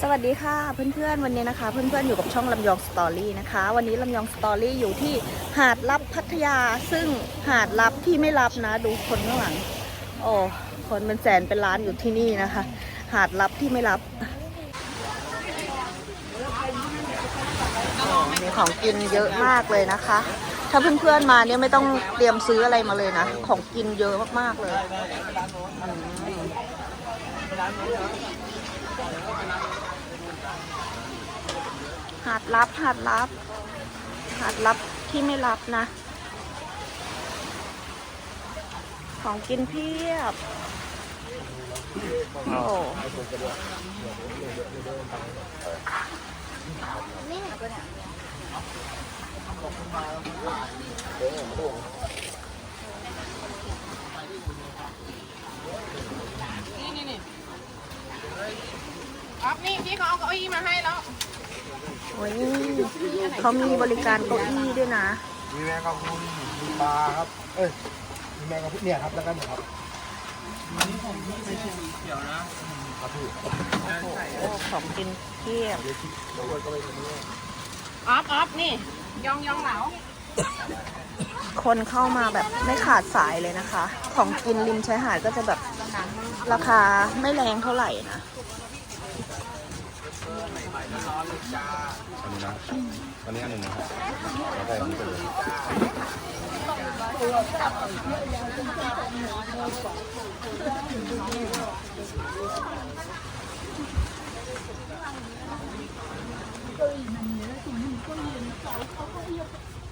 สวัสดีค่ะเพื่อนๆวันนี้นะคะ เพื่อนๆอยู่กับช่องลำยองสตอรี่นะคะ วันนี้ลำยองสตอรี่อยู่ที่หาดลับพัทยา ซึ่งหาดลับที่ไม่รับนะ ดูคนข้างหลังโอ้คนเป็นแสนเป็นล้านอยู่ที่นี่นะคะ หาดลับที่ไม่รับมีของกินเยอะมากเลยนะคะ ถ้าเพื่อนๆมาเนี่ยไม่ต้องเตรียมซื้ออะไรมาเลยนะ ของกินเยอะมากๆเลย หาดลับหาดลับ หาดลับที่ไม่รับนะ ของกินเพียบ โอ้นี่นี่นี่อ๊อฟนี่พี่เขาเอาเก้าอี้มาให้แล้วโอ้ยเขามีบริการเก้าอี้ด้วยนะ มีแมงกะพรุนมีปลาครับ เอ้ย มีแมงกะพรุนเนี่ยครับแล้วกันครับอันนี้ผมที่ไม่ใช่มีเขียวนะครับพี่โอ้ของกินเพียบเดี๋ยวคิดตัวก็ไปตรงนี้ออฟออฟนี่ยองยองเหลาคนเข้ามาแบบไม่ขาดสายเลยนะคะ ของกินริมชายหาดก็จะแบบราคาไม่แรงเท่าไหร่นะ อันนี้นะอันนี้อันหนึ่งนะครับแล้วก็อันนี้ไปเลย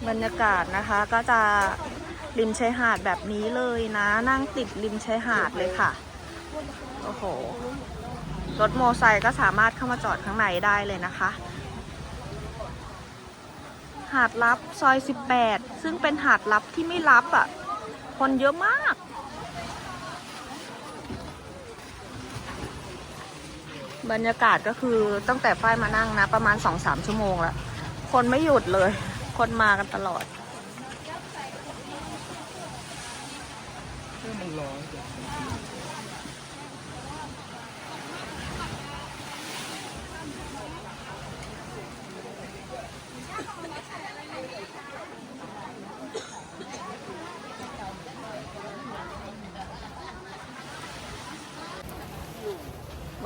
บรรยากาศนะคะก็จะริมชายหาดแบบนี้เลยนะ นั่งติดริมชายหาดเลยค่ะ โอ้โห รถโมอไซค์ก็สามารถเข้ามาจอดข้างในได้เลยนะคะ หาดลับซอย 18 ซึ่งเป็นหาดลับที่ไม่ลับอะ คนเยอะมาก บรรยากาศก็คือตั้งแต่ฝ้ายมานั่งนะ ประมาณ 2-3 ชั่วโมงแล้ว คนไม่หยุดเลย คนมากันตลอดมันร้อน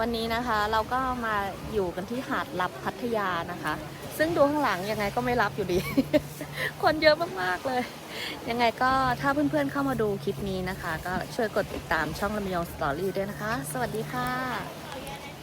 วันนี้นะคะเราก็มาอยู่กันที่หาดลับพัทยานะคะ ซึ่งดูข้างหลังยังไงก็ไม่รับอยู่ดี คนเยอะมากๆเลย ยังไงก็ถ้าเพื่อนๆเข้ามาดูคลิปนี้นะคะ ก็ช่วยกดติดตามช่องลำยองสตอรี่ด้วยนะคะ สวัสดีค่ะ